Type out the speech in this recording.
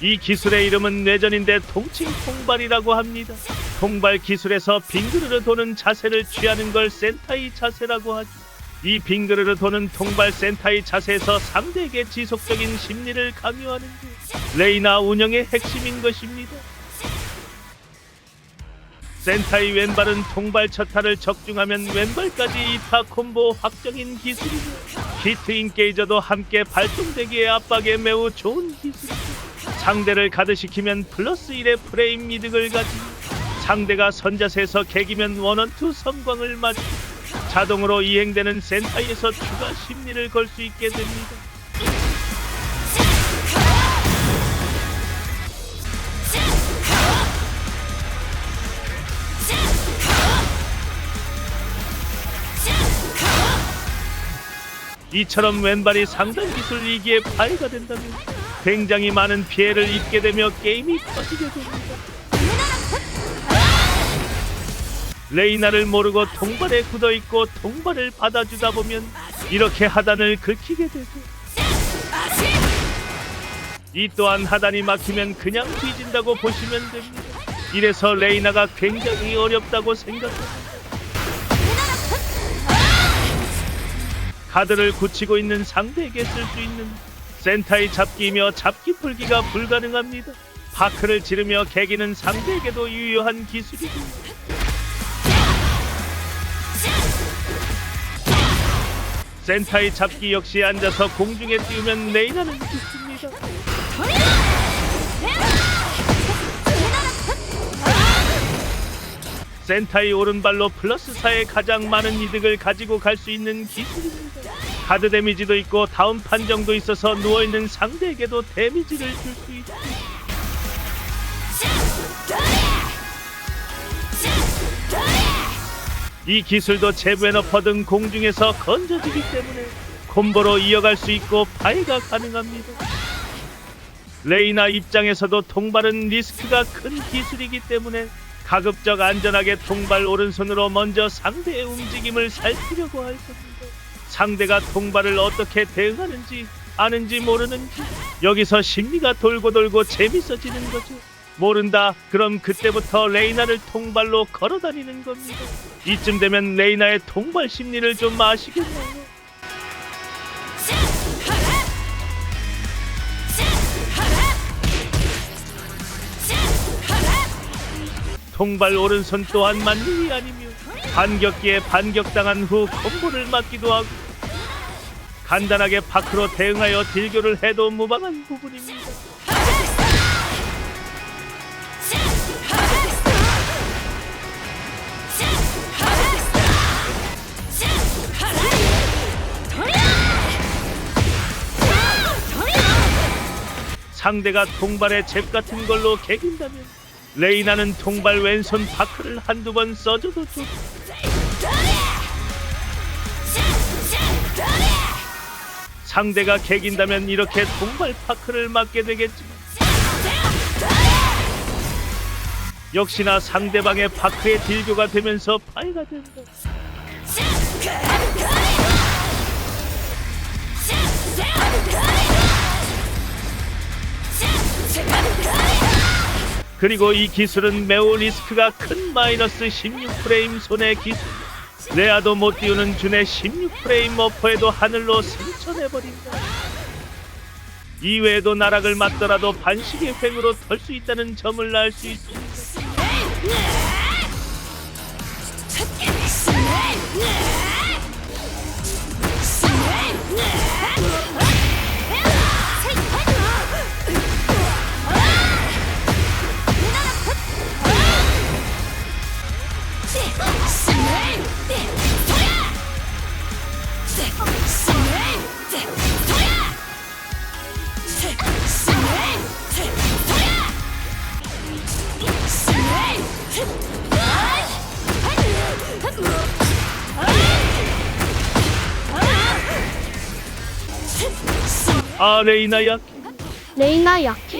이 기술의 이름은 뇌전인데 통칭 통발이라고 합니다. 통발 기술에서 빙그르르 도는 자세를 취하는 걸 센타이 자세라고 하죠. 이 빙그르르 도는 통발 센타이 자세에서 상대에게 지속적인 심리를 강요하는 게 레이나 운영의 핵심인 것입니다. 센타이 왼발은 통발 첫타를 적중하면 왼발까지 이타 콤보 확정인 기술이고 히트 인게이저도 함께 발동되기에 압박에 매우 좋은 기술이고 상대를 가드시키면 플러스 1의 프레임 이득을 가지고 상대가 선자세에서 개기면 원원투 성광을 맞고 자동으로 이행되는 센타이에서 추가 심리를 걸 수 있게 됩니다. 이처럼 왼발이 상단 기술 위기에 파해가 된다면 굉장히 많은 피해를 입게 되며 게임이 터지게 됩니다. 레이나를 모르고 통발에 굳어 있고 통발을 받아주다 보면 이렇게 하단을 긁히게 되고 이 또한 하단이 막히면 그냥 뒤진다고 보시면 됩니다. 이래서 레이나가 굉장히 어렵다고 생각합니다. 카드를 굳히고 있는 상대에게 쓸 수 있는 센타이 잡기이며 잡기 풀기가 불가능합니다. 파크를 지르며 개기는 상대에게도 유효한 기술이고 센타이 잡기 역시 앉아서 공중에 띄우면 레이나는 죽습니다. 센타이 오른발로 플러스 4의 가장 많은 이득을 가지고 갈 수 있는 기술입니다. 카드 데미지도 있고 다운 판정도 있어서 누워있는 상대에게도 데미지를 줄 수 있고 이 기술도 제브에너퍼 등 공중에서 건져지기 때문에 콤보로 이어갈 수 있고 파이가 가능합니다. 레이나 입장에서도 통발은 리스크가 큰 기술이기 때문에 가급적 안전하게 통발 오른손으로 먼저 상대의 움직임을 살피려고 할 겁니다. 상대가 통발을 어떻게 대응하는지 아는지 모르는지 여기서 심리가 돌고 돌고 재밌어지는 거죠. 모른다. 그럼 그때부터 레이나를 통발로 걸어다니는 겁니다. 이쯤 되면 레이나의 통발 심리를 좀 아시겠나요? 통발 오른손 또한 만능이 아니며 반격기에 반격당한 후 콤보를 맞기도 하고 간단하게 파크로 대응하여 딜교를 해도 무방한 부분입니다. 상대가 통발에 잽 같은 걸로 개긴다면 레이나는 통발 왼손 파크를 한두 번 써줘도 좋고 상대가 개긴다면 이렇게 통발 파크를 맞게 되겠지만 역시나 상대방의 파크의 딜교가 되면서 파이가 된다. 그리고 이 기술은 매우 리스크가 큰 마이너스 16프레임 손의 기술. 레아도 못 띄우는 준의 16프레임 어퍼에도 하늘로 승천해버린다. 이외에도 나락을 맞더라도 반식의 횡으로 털 수 있다는 점을 알 수 있습니다. 아 레이나 약해. 레이나 약해.